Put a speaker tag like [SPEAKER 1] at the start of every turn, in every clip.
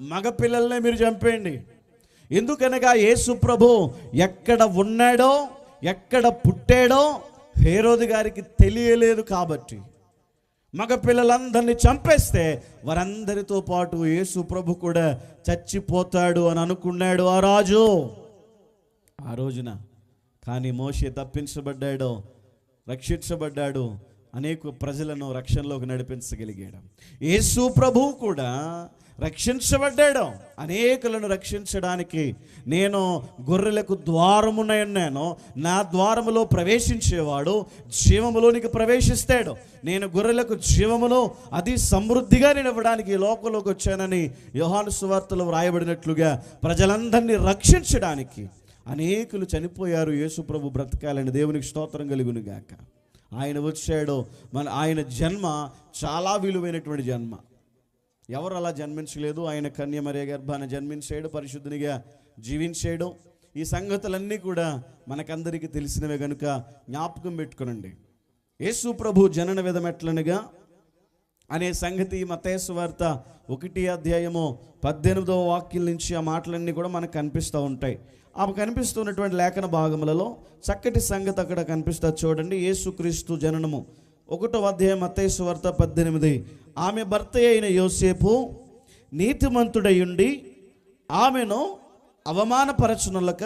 [SPEAKER 1] మగపిల్లల్నే మీరు చంపేయండి. ఎందుకనగా యేసు ప్రభు ఎక్కడ ఉన్నాడో ఎక్కడ పుట్టాడో హేరోది గారికి తెలియలేదు కాబట్టి. మగపిల్లలందరినీ చంపేస్తే వారందరితో పాటు యేసు ప్రభు కూడా చచ్చిపోతాడు అని అనుకున్నాడు ఆ రాజు. ఆ రోజున కానీ మోషే తప్పించబడ్డాడు రక్షించబడ్డాడు అనేక ప్రజలను రక్షణలోకి నడిపించగలిగాడు. యేసు ప్రభు కూడా రక్షించబడ్డాడు. అనేకులను రక్షించడానికి నేను గొర్రెలకు ద్వారమునన్నాను నా ద్వారములో ప్రవేశించేవాడు జీవములోనికి ప్రవేశిస్తాడు. నేను గొర్రెలకు జీవమును అది సమృద్ధిగా నేను ఇవ్వడానికి ఈ లోకంలోకి వచ్చానని యోహాను సువార్తలో వ్రాయబడినట్లుగా ప్రజలందరినీ రక్షించడానికి అనేకులు చనిపోయారు. యేసుప్రభు బ్రతకాలని దేవునికి స్తోత్రం కలుగును గాక ఆయన వచ్చాడు. మన ఆయన జన్మ చాలా విలువైనటువంటి జన్మ. ఎవరు అలా జన్మించలేదు? ఆయన కన్యమరే గర్భాన్ని జన్మించాడు పరిశుద్ధునిగా జీవించాడు. ఈ సంగతులన్నీ కూడా మనకందరికీ తెలిసినవే కనుక జ్ఞాపకం పెట్టుకునండి. యేసు ప్రభు జనన విధమెట్లనగా అనే సంగతి మతేసు వార్త ఒకటి అధ్యాయము పద్దెనిమిదవ వాక్యం నుంచి ఆ మాటలన్నీ కూడా మనకు కనిపిస్తూ ఉంటాయి. ఆమె కనిపిస్తున్నటువంటి లేఖన భాగములలో చక్కటి సంగతి అక్కడ కనిపిస్తుంది చూడండి. యేసుక్రీస్తు జననము ఒకటో అధ్యాయం మతేసు వార్త పద్దెనిమిది. ఆమె భర్త అయిన యోసేపు నీతిమంతుడయుండి ఆమెను అవమానపరచునులక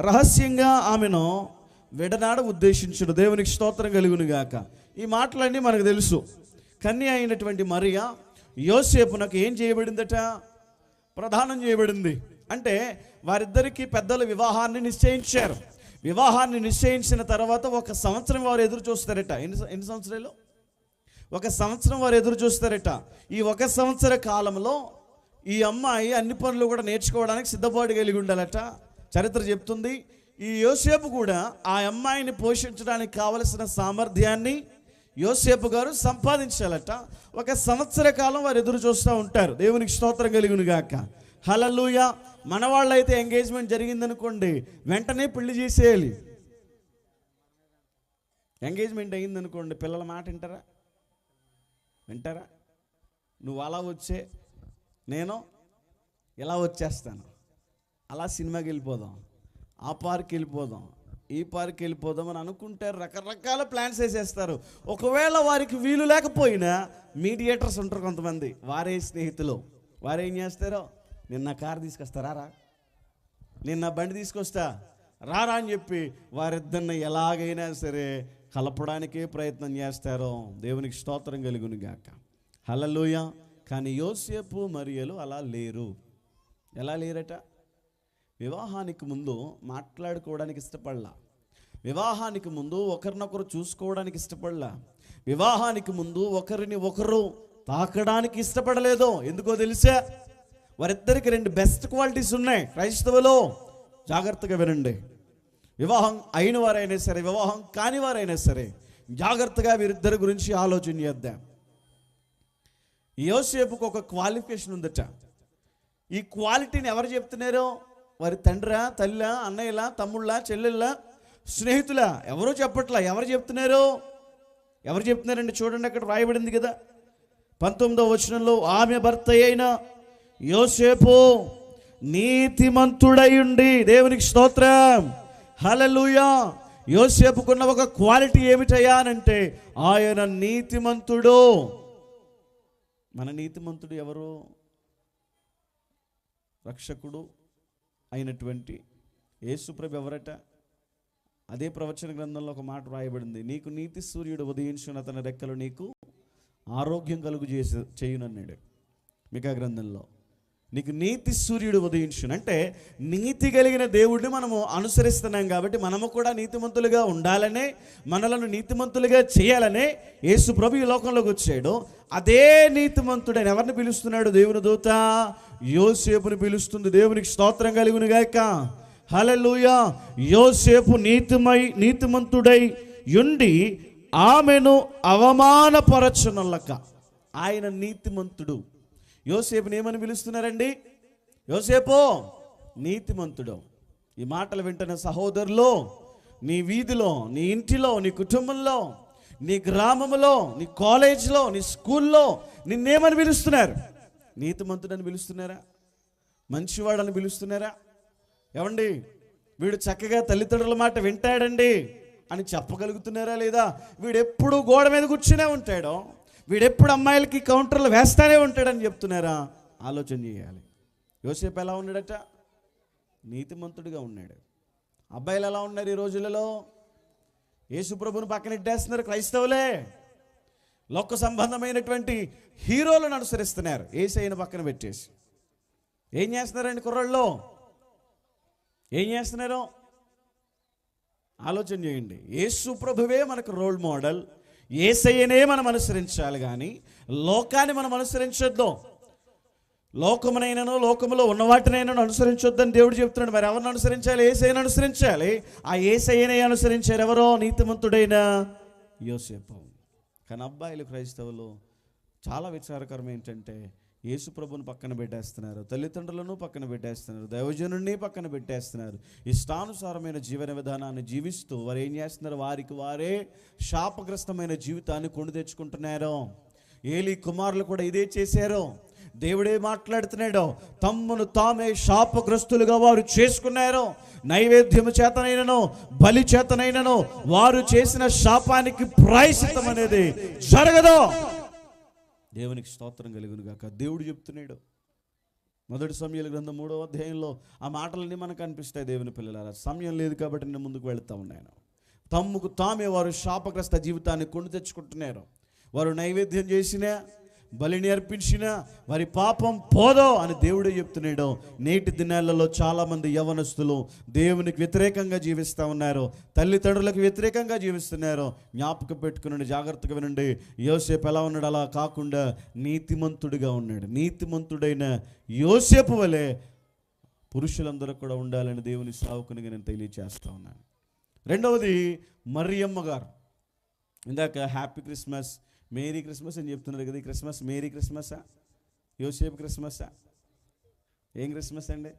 [SPEAKER 1] రహస్యంగా ఆమెను విడనాడ ఉద్దేశించుడు దేవునికి స్తోత్రం కలుగును గాక. ఈ మాటలన్నీ మనకు తెలుసు. కన్య అయినటువంటి మరియా యోసేపునకు ఏం చేయబడిందట? ప్రధానం చేయబడింది. అంటే వారిద్దరికీ పెద్దలు వివాహాన్ని నిశ్చయించారు. వివాహాన్ని నిశ్చయించిన తర్వాత ఒక సంవత్సరం వారు ఎదురు చూస్తారట. ఎన్ని ఎన్ని సంవత్సరాలు? ఒక సంవత్సరం వారు ఎదురు చూస్తారట. ఈ ఒక సంవత్సర కాలంలో ఈ అమ్మాయి అన్ని పనులు కూడా నేర్చుకోవడానికి సిద్ధపాటు కలిగి ఉండాలట. చరిత్ర చెప్తుంది. ఈ యోసేపు కూడా ఆ అమ్మాయిని పోషించడానికి కావలసిన సామర్థ్యాన్ని యోసేపు గారు సంపాదించాలట. ఒక సంవత్సర కాలం వారు ఎదురు చూస్తూ ఉంటారు. దేవునికి స్తోత్రం కలిగిన గాక. హలలుయ మన వాళ్ళైతే ఎంగేజ్మెంట్ జరిగిందనుకోండి వెంటనే పెళ్ళి చేసేయాలి. ఎంగేజ్మెంట్ అయిందనుకోండి పిల్లల మాట వింటారా? వింటారా? నువ్వు అలా వచ్చే నేను ఇలా వచ్చేస్తాను. అలా సినిమాకి వెళ్ళిపోదాం ఆ పార్క్ వెళ్ళిపోదాం ఈ పార్క్ వెళ్ళిపోదాం అని అనుకుంటే రకరకాల ప్లాన్స్ వేసేస్తారు. ఒకవేళ వారికి వీలు లేకపోయినా మీడియేటర్స్ ఉంటారు కొంతమంది వారే స్నేహితులు. వారేం చేస్తారో? నిన్న కారు తీసుకొస్తారా రా నిన్న బండి తీసుకొస్తా రారా అని చెప్పి వారిద్దరిని ఎలాగైనా సరే కలపడానికే ప్రయత్నం చేస్తారో. దేవునికి స్తోత్రం కలుగును గాక. హలలోయ కానీ యోసేపు మరియలు అలా లేరు. ఎలా లేరట? వివాహానికి ముందు మాట్లాడుకోవడానికి ఇష్టపడలా. వివాహానికి ముందు ఒకరినొకరు చూసుకోవడానికి ఇష్టపడలా. వివాహానికి ముందు ఒకరిని ఒకరు తాకడానికి ఇష్టపడలేదో. ఎందుకో తెలుసా? వారిద్దరికి రెండు బెస్ట్ క్వాలిటీస్ ఉన్నాయి. క్రైస్తవులో జాగ్రత్తగా వినండి. వివాహం అయిన వారైనా సరే వివాహం కాని వారైనా సరే జాగ్రత్తగా వీరిద్దరి గురించి ఆలోచన చేద్దాం. యోసేపుకు ఒక క్వాలిఫికేషన్ ఉందట. ఈ క్వాలిటీని ఎవరు చెప్తున్నారో? వారి తండ్రా తల్లా అన్నయ్యలా తమ్ముళ్ళ చెల్లెళ్ళ స్నేహితుల? ఎవరో చెప్పట్లా. ఎవరు చెప్తున్నారో? ఎవరు చెప్తున్నారండి? చూడండి అక్కడ రాయబడింది కదా. పంతొమ్మిదో వచనంలో ఆమె భర్త అయినా యోసేపు నీతిమంతుడయుండి దేవునికి స్తోత్రం. హలలుయా యోసేపుకున్న ఒక క్వాలిటీ ఏమిటయ్యా అంటే ఆయన నీతిమంతుడు. మన నీతిమంతుడు ఎవరు? రక్షకుడు అయినటువంటి యేసుప్రభు ఎవరట? అదే ప్రవచన గ్రంథంలో ఒక మాట రాయబడింది నీకు నీతి సూర్యుడు ఉదయించిన తన రెక్కలు నీకు ఆరోగ్యం కలుగు చేసి చేయునన్నాడు. మిగా గ్రంథంలో. నీకు నీతి సూర్యుడు ఉదయించును అంటే నీతి కలిగిన దేవుడిని మనము అనుసరిస్తున్నాం కాబట్టి మనము కూడా నీతిమంతులుగా ఉండాలనే మనలను నీతిమంతులుగా చేయాలనే యేసు ప్రభు ఈ లోకంలోకి వచ్చాడు. అదే నీతిమంతుడని ఎవరిని పిలుస్తున్నాడు దేవుని దూత? యోసేపుని పిలుస్తుంది. దేవునికి స్తోత్రం కలుగును గాక. హల్లెలూయా. యోసేపు నీతిమై నీతిమంతుడై ఉండి ఆమెను అవమానపరచునల్లక ఆయన నీతిమంతుడు. యోసేపుని ఏమని పిలుస్తున్నారండి? యోసేపు నీతిమంతుడు. ఈ మాటలు వింటున్న సహోదరులు నీ వీధిలో నీ ఇంటిలో నీ కుటుంబంలో నీ గ్రామంలో నీ కాలేజీలో నీ స్కూల్లో నిన్నేమని పిలుస్తున్నారు? నీతిమంతుడని పిలుస్తున్నారా? మంచివాడని పిలుస్తున్నారా? ఏమండి వీడు చక్కగా తల్లిదండ్రుల మాట వింటాడండి అని చెప్పగలుగుతున్నారా లేదా? వీడు ఎప్పుడు గోడ మీద కూర్చునే ఉంటాడో? వీడెప్పుడు అమ్మాయిలకి కౌంటర్లు వేస్తానే ఉంటాడని చెప్తున్నారా? ఆలోచన చేయాలి. యోసేపు ఎలా ఉన్నాడట? నీతిమంతుడిగా ఉన్నాడు. అబ్బాయిలు ఎలా ఉన్నారు ఈ రోజులలో? యేసుప్రభుని పక్కన ఇట్టేస్తున్నారు క్రైస్తవులే. లోక సంబంధమైనటువంటి హీరోలను అనుసరిస్తున్నారు. ఏసైన పక్కన పెట్టేసి. ఏం చేస్తున్నారండి కుర్రాళ్ళు? ఏం చేస్తున్నారు? ఆలోచన చేయండి. యేసు ప్రభువే మనకు రోల్ మోడల్. ఏసయ్యనే మనం అనుసరించాలి కానీ లోకాన్ని మనం అనుసరించొద్దు. లోకమునైనను లోకములో ఉన్న వాటినైనా అనుసరించొద్దని దేవుడు చెప్తున్నాడు. మరి ఎవరిని అనుసరించాలి? ఏసైని అనుసరించాలి? ఆ ఏసైనే అనుసరించారు ఎవరో? నీతిమంతుడైన యోసేపు. కానీ అబ్బాయిలు క్రైస్తవులు చాలా విచారకరం ఏంటంటే యేసుప్రభుని పక్కన పెట్టేస్తున్నారు తల్లిదండ్రులను పక్కన పెట్టేస్తున్నారు దైవజనుడిని పక్కన పెట్టేస్తున్నారు. ఇష్టానుసారమైన జీవన విధానాన్ని జీవిస్తూ వారు ఏం చేస్తున్నారు? వారికి వారే శాపగ్రస్తమైన జీవితాన్ని కొని తెచ్చుకుంటున్నారు. ఏలి కుమారులు కూడా ఇదే చేశారు. దేవుడే మాట్లాడుతున్నాడు తమ్మును తామే శాపగ్రస్తులుగా వారు చేసుకున్నారు. నైవేద్యము చేతనైనను బలి చేతనైనను వారు చేసిన శాపానికి ప్రాయశ్చిత్తం అనేది జరగదు. దేవునికి స్తోత్రం కలుగును గాక. దేవుడు చెప్తున్నాడు. మొదటి సమయాల గ్రంథం మూడవ అధ్యాయంలో ఆ మాటలన్నీ మనకు అనిపిస్తాయి దేవుని పిల్లల సమయం లేదు కాబట్టి నేను ముందుకు వెళుతూ ఉన్నాను. తమ్ముకు తామే వారు శాపగ్రస్త జీవితాన్ని కొని తెచ్చుకుంటున్నారు. వారు నైవేద్యం చేసినా బలిని అర్పించిన వారి పాపం పోదో అని దేవుడే చెప్తున్నాడు. నేటి దినాలలో చాలామంది యవనస్తులు దేవునికి వ్యతిరేకంగా జీవిస్తూ ఉన్నారు. తల్లిదండ్రులకు వ్యతిరేకంగా జీవిస్తున్నారు. జ్ఞాపకం పెట్టుకునండి జాగ్రత్తగా వినండి. యోసేపు ఎలా ఉన్నాడు? అలా కాకుండా నీతిమంతుడిగా ఉన్నాడు. నీతిమంతుడైన యోసేపు వలె పురుషులందరూ కూడా ఉండాలని దేవుని సావుకునిగా నేను తెలియచేస్తా ఉన్నాను. రెండవది మరియమ్మ గారు. ఇందాక హ్యాపీ క్రిస్మస్ మేరీ క్రిస్మస్ అని చెప్తున్నారు కదా ఈ క్రిస్మస్ మేరీ క్రిస్మసా? యోసేపు క్రిస్మసా? ఏం క్రిస్మస్ అండి?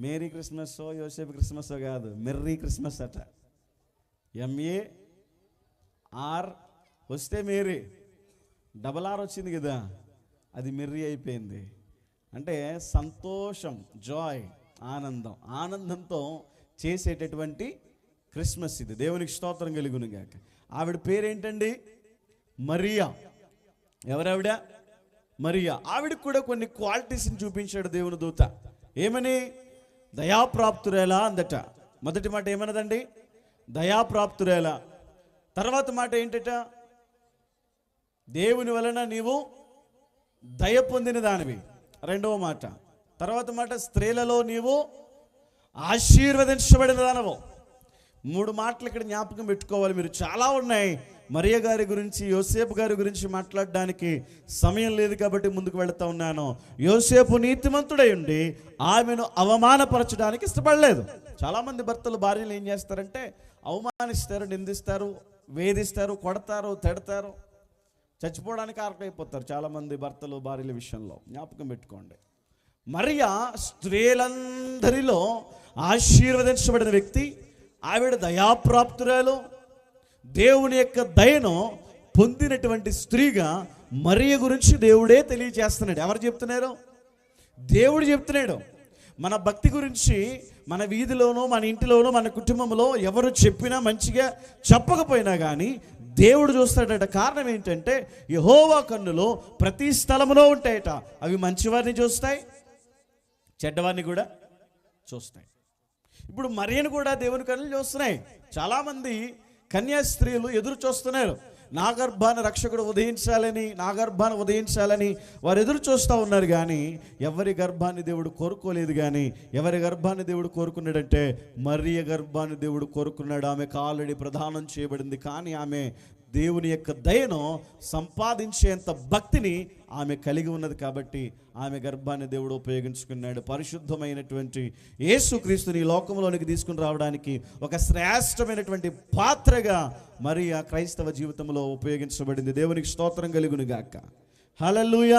[SPEAKER 1] మేరీ క్రిస్మస్ యోసేపు క్రిస్మస్ కాదు మెర్రీ క్రిస్మస్ అట. ఎంఏ ఆర్ వస్తే మేరీ. డబల్ ఆర్ వచ్చింది కదా అది మెర్రీ అయిపోయింది. అంటే సంతోషం జాయ్ ఆనందం. ఆనందంతో చేసేటటువంటి క్రిస్మస్ ఇది. దేవునికి స్తోత్రం కలుగును కాక ఆవిడ పేరేంటండి? మరియా. ఎవరావిడ? మరియా. ఆవిడకి కూడా కొన్ని క్వాలిటీస్ని చూపించాడు దేవుని దూత. ఏమని? దయాప్రాప్తురేలా అందట. మొదటి మాట ఏమన్నదండి? దయాప్రాప్తురేలా. తర్వాత మాట ఏంటట? దేవుని వలన నీవు దయ పొందిన దానివి. రెండవ మాట. తర్వాత మాట స్త్రీలలో నీవు ఆశీర్వదించబడిన దానవు. మూడు మాటలు ఇక్కడ జ్ఞాపకం పెట్టుకోవాలి మీరు. చాలా ఉన్నాయి. మరియ గారి గురించి యోసేపు గారి గురించి మాట్లాడడానికి సమయం లేదు కాబట్టి ముందుకు వెళుతూ ఉన్నాను. యోసేపు నీతిమంతుడై ఉండి ఆమెను అవమానపరచడానికి ఇష్టపడలేదు. చాలామంది భర్తలు భార్యలు ఏం చేస్తారంటే అవమానిస్తారు నిందిస్తారు వేధిస్తారు కొడతారు తిడతారు చచ్చిపోవడానికి ఆరకైపోతారు చాలామంది భర్తలు భార్యల విషయంలో. జ్ఞాపకం పెట్టుకోండి. మరియా స్త్రీలందరిలో ఆశీర్వదించబడిన వ్యక్తి ఆవిడ దయాప్రాప్తురాలు దేవుని యొక్క దయను పొందినటువంటి స్త్రీగా మరియ గురించి దేవుడే తెలియజేస్తున్నాడు. ఎవరు చెప్తున్నారు? దేవుడు చెప్తున్నాడు. మన భక్తి గురించి మన వీధిలోనో మన ఇంటిలోనో మన కుటుంబంలో ఎవరు చెప్పినా మంచిగా చెప్పకపోయినా కానీ దేవుడు చూస్తాడట కారణం ఏంటంటే యహోవా కన్నులో ప్రతి స్థలంలో ఉంటాయట. అవి మంచివారిని చూస్తాయి చెడ్డవారిని కూడా చూస్తాయి. ఇప్పుడు మరియను కూడా దేవుని కన్నులు చూస్తున్నాయి. చాలామంది కన్యా స్త్రీలు ఎదురు చూస్తున్నారు. నాగర్భాన రక్షకుడు ఉదయించాలని నాగర్భాన్ని ఉదయించాలని వారు ఎదురు చూస్తూ ఉన్నారు కానీ ఎవరి గర్భాన్ని దేవుడు కోరుకోలేదు కానీ ఎవరి గర్భాన్ని దేవుడు కోరుకున్నాడంటే మరియ గర్భాన్ని దేవుడు కోరుకున్నాడు. ఆమెకు ఆల్రెడీ ప్రదానం చేయబడింది. కానీ ఆమె దేవుని యొక్క దయను సంపాదించేంత భక్తిని ఆమె కలిగి ఉన్నది కాబట్టి ఆమె గర్భాన్ని దేవుడు ఉపయోగించుకున్నాడు. పరిశుద్ధమైనటువంటి యేసుక్రీస్తుని లోకంలోనికి తీసుకుని రావడానికి ఒక శ్రేష్టమైనటువంటి పాత్రగా మరి ఆ క్రైస్తవ జీవితంలో ఉపయోగించబడింది. దేవునికి స్తోత్రం కలుగును గాక. హలలుయ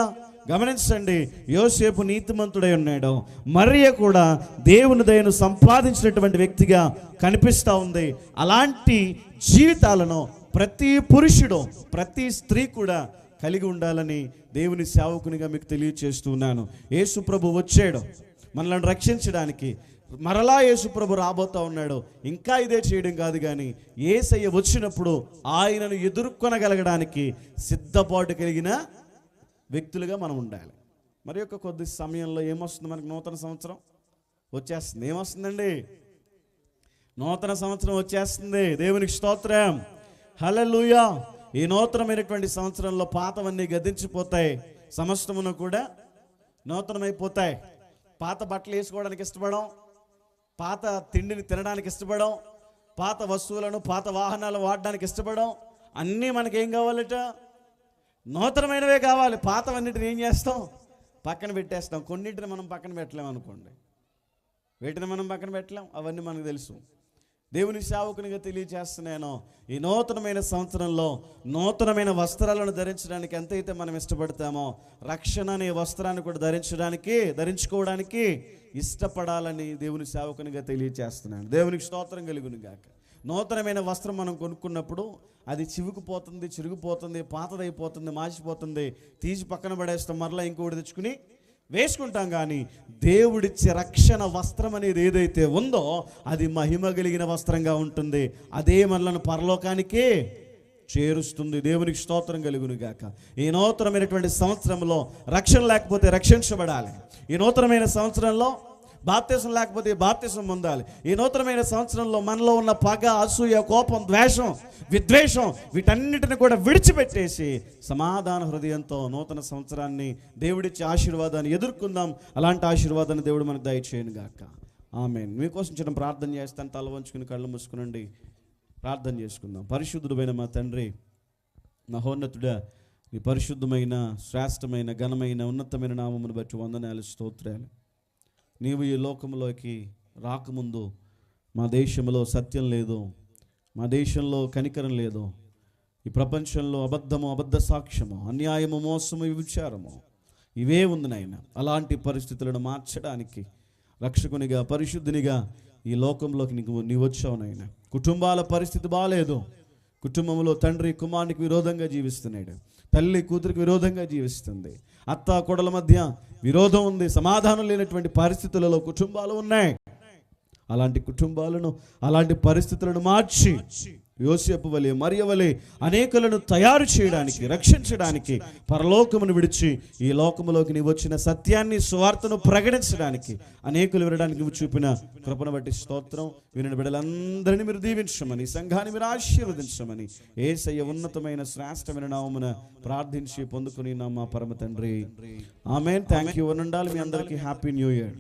[SPEAKER 1] గమనించండి యోసేపు నీతిమంతుడై ఉన్నాడు. మరియ కూడా దేవుని దయను సంపాదించినటువంటి వ్యక్తిగా కనిపిస్తూ ఉంది. అలాంటి జీవితాలను ప్రతి పురుషుడు ప్రతి స్త్రీ కూడా కలిగి ఉండాలని దేవుని సేవకునిగా మీకు తెలియచేస్తున్నాను. యేసు ప్రభు వచ్చాడు. మనల్ని రక్షించడానికి మరలా యేసుప్రభు రాబోతా ఉన్నాడు. ఇంకా ఇదే చేయడం కాదు కానీ ఏసయ్య వచ్చినప్పుడు ఆయనను ఎదుర్కొనగలగడానికి సిద్ధపాటు కలిగిన వ్యక్తులుగా మనం ఉండాలి. మరి యొక్క కొద్ది సమయంలో ఏమొస్తుంది మనకి నూతన సంవత్సరం? వచ్చేస్తుంది. ఏమొస్తుందండి? నూతన సంవత్సరం వచ్చేస్తుంది. దేవునికి స్తోత్రం. హలలుయా ఈ నూతనమైనటువంటి సంవత్సరంలో పాతవన్నీ గదించిపోతాయి సమస్తమును కూడా నూతనమైపోతాయి. పాత బట్టలు వేసుకోవడానికి ఇష్టపడం పాత తిండిని తినడానికి ఇష్టపడం పాత వస్తువులను పాత వాహనాలు వాడడానికి ఇష్టపడం అన్నీ మనకేం కావాలట? నూతనమైనవే కావాలి. పాతవన్నిటిని ఏం చేస్తాం? పక్కన పెట్టేస్తాం. కొన్నింటిని మనం పక్కన పెట్టలేం అనుకోండి వీటిని మనం పక్కన పెట్టలేం. అవన్నీ మనకు తెలుసు. దేవుని సేవకునిగా తెలియజేస్తున్నాను ఈ నూతనమైన సంవత్సరంలో నూతనమైన వస్త్రాలను ధరించడానికి ఎంతైతే మనం ఇష్టపడతామో రక్షణ అనే వస్త్రాన్ని కూడా ధరించడానికి ధరించుకోవడానికి ఇష్టపడాలని దేవుని సేవకునిగా తెలియజేస్తున్నాను దేవునికి స్తోత్రం కలుగును గాక. నూతనమైన వస్త్రం మనం కొనుక్కున్నప్పుడు అది చివుకుపోతుంది చిరిగిపోతుంది పాతదైపోతుంది మాసిపోతుంది తీసి పక్కన పడేస్తాం మరలా ఇంకోటి తెచ్చుకుని వేసుకుంటాం కానీ దేవుడిచ్చే రక్షణ వస్త్రం అనేది ఏదైతే ఉందో అది మహిమ కలిగిన వస్త్రంగా ఉంటుంది. అదే మనలను పరలోకానికే చేరుస్తుంది. దేవునికి స్తోత్రం కలుగును గాక. ఈ నూతనమైనటువంటి సంవత్సరంలో రక్షణ లేకపోతే రక్షించబడాలి. ఈ నూతనమైన సంవత్సరంలో బాప్తీసం లేకపోతే బాప్తీసం పొందాలి. ఈ నూతనమైన సంవత్సరంలో మనలో ఉన్న పగ అసూయ కోపం ద్వేషం విద్వేషం వీటన్నిటిని కూడా విడిచిపెట్టేసి సమాధాన హృదయంతో నూతన సంవత్సరాన్ని దేవుడిచ్చే ఆశీర్వాదాన్ని ఎదుర్కొందాం. అలాంటి ఆశీర్వాదాన్ని దేవుడు మనకు దయచేయను గాక. ఆమె మీకోసం చిన్న ప్రార్థన చేస్తాను. తల వంచుకుని కళ్ళు మూసుకునండి. ప్రార్థన చేసుకుందాం. పరిశుద్ధుడమైన మా తండ్రి మహోన్నతుడా నీ పరిశుద్ధమైన శ్రేష్టమైన ఘనమైన ఉన్నతమైన నామమును బట్టి వందనాలు స్తోత్రాలు. నీవు ఈ లోకంలోకి రాకముందు మా దేశంలో సత్యం లేదు మా దేశంలో కనికరం లేదు. ఈ ప్రపంచంలో అబద్ధము అబద్ధ సాక్ష్యము అన్యాయము మోసము విచారము ఇవే ఉంది నాయన. అలాంటి పరిస్థితులను మార్చడానికి రక్షకునిగా పరిశుద్ధునిగా ఈ లోకంలోకి నీకు నీ వచ్చావు నాయన. కుటుంబాల పరిస్థితి బాగాలేదు కుటుంబంలో తండ్రి కుమారునికి విరోధంగా జీవిస్తున్నాడు. తల్లి కూతురికి విరోధంగా జీవిస్తుంది. అత్త కొడల మధ్య విరోధం ఉంది సమాధానం లేనటువంటి పరిస్థితులలో కుటుంబాలు ఉన్నాయి. అలాంటి కుటుంబాలను అలాంటి పరిస్థితులను మార్చి యోసేపు వలె మరియ వలె అనేకులను తయారు చేయడానికి రక్షించడానికి పరలోకమును విడిచి ఈ లోకములోకి నీవు వచ్చిన సత్యాన్ని స్వార్థను ప్రకటించడానికి అనేకులు వినడానికి నువ్వు చూపిన కృపను బట్టి స్తోత్రం విని బిడ్డలందరినీ మీరు దీవించమని సంఘాన్ని మీరు ఆశీర్వదించమని ఏసయ్య ఉన్నతమైన శ్రేష్టమైన నామమున ప్రార్థించి పొందుకుని నా మా పరమ తండ్రి. ఆమె థ్యాంక్ యూ ఉండాలి మీ అందరికీ. Happy new year